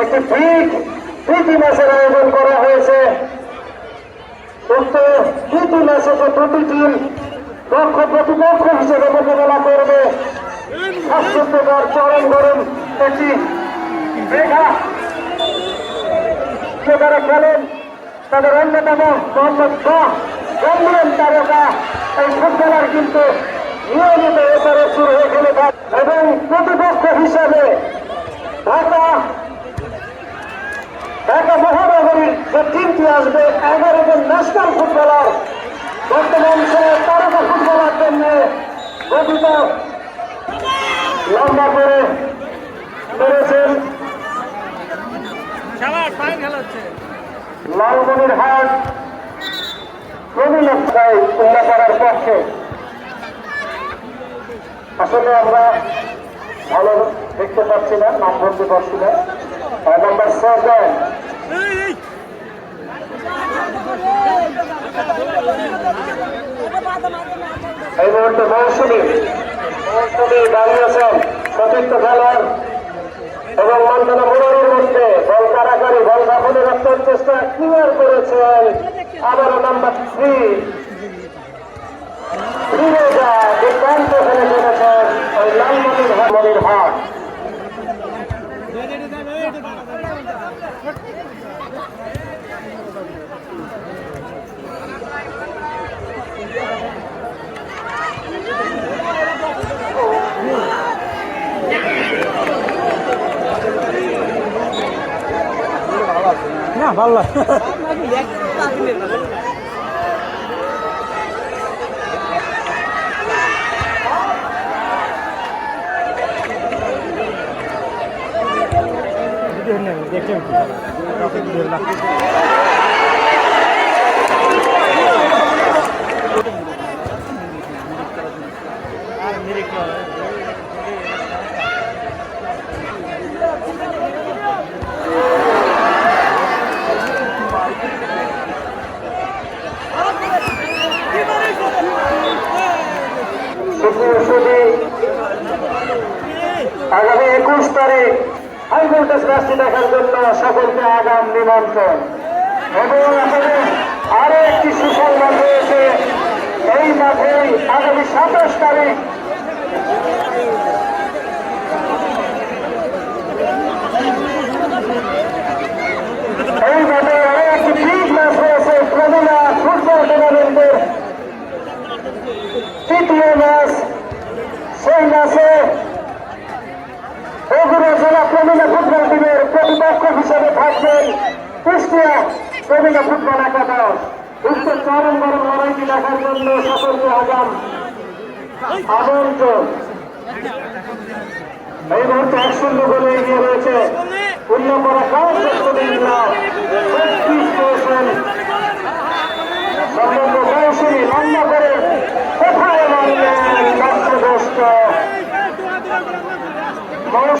একটি ফিট প্রীতি ম্যাচের আয়োজন করা হয়েছে। উক্ত প্রীতি ম্যাচে যে দুটি টিম দক্ষ প্রতিপক্ষ হিসেবে মোকাবেলা করবে স্বাস্থ্যকর চরম গরম একটি রেখা যে যারা খেলেন, তাদের অন্যতম মোহাম্মদ শাহ গম্ভীর তারকা এই ফুটবলার কিন্তু নিয়মিত এবারে শুরু হয়ে থাক এবং প্রতিপক্ষ হিসাবে ঢাকা ঢাকা মহানগরীর যে টিমটি আসবে এগারো জন ন্যাশনাল ফুটবলার বর্তমান সময়ে তারকা ফুটবলারদের নিয়ে গঠিত। লম্বা করে করেছেন লালমনির হাট প্রবীণতায় উল্লেখ করার পক্ষে। আসলে আমরা ভালো দেখতে পাচ্ছি না নাম বলতে পারছি না। নাম্বার সেভেন এই মুহূর্তে মৌসুমী। মৌসুমী দাঁড়িয়েছেন সতীর্থ খেলার এবং মন্থনা মুরারির মধ্যে বল কারাকারি বল কাপড়ে রাখার চেষ্টা ক্লিয়ার করেছেন। আবারও নাম্বার থ্রি ফিরোজা দুর্দান্ত খেলে চলেছেন ওই লালমনির হাট মনির হাট না ভালো। দেখলাম কি কাউকে আর মেরে আগামী একুশ তারিখ হাই ভোল্টেজ রাশি দেখার জন্য সকলকে আগাম নিমন্ত্রণ। এবং আমাদের আরও একটি সুসংবাদ রয়েছে এই মাঠেই আগামী সাতাশ তারিখ এই মাঠে আরও একটি বিগ ম্যাচ রয়েছে প্রমিলা ফুটবল টুর্নামেন্টের তৃতীয় ম্যাচ সেই ম্যাচে বগুড়া জেলা প্রবীণা ফুটবল টিমের প্রতিপক্ষ থাকবেন কুষ্টিয়া প্রবীণা ফুটবল একাদশ। উক্ত চরম গরম লড়াইটি দেখার জন্য সকলকে আগাম আমন্ত্রণ এই মুহূর্তে এক শূন্য গোলে এগিয়ে রয়েছে উল্লপরা কাজ করতে দিন না ছত্রিশ পেয়েছেন সম্বন্ধ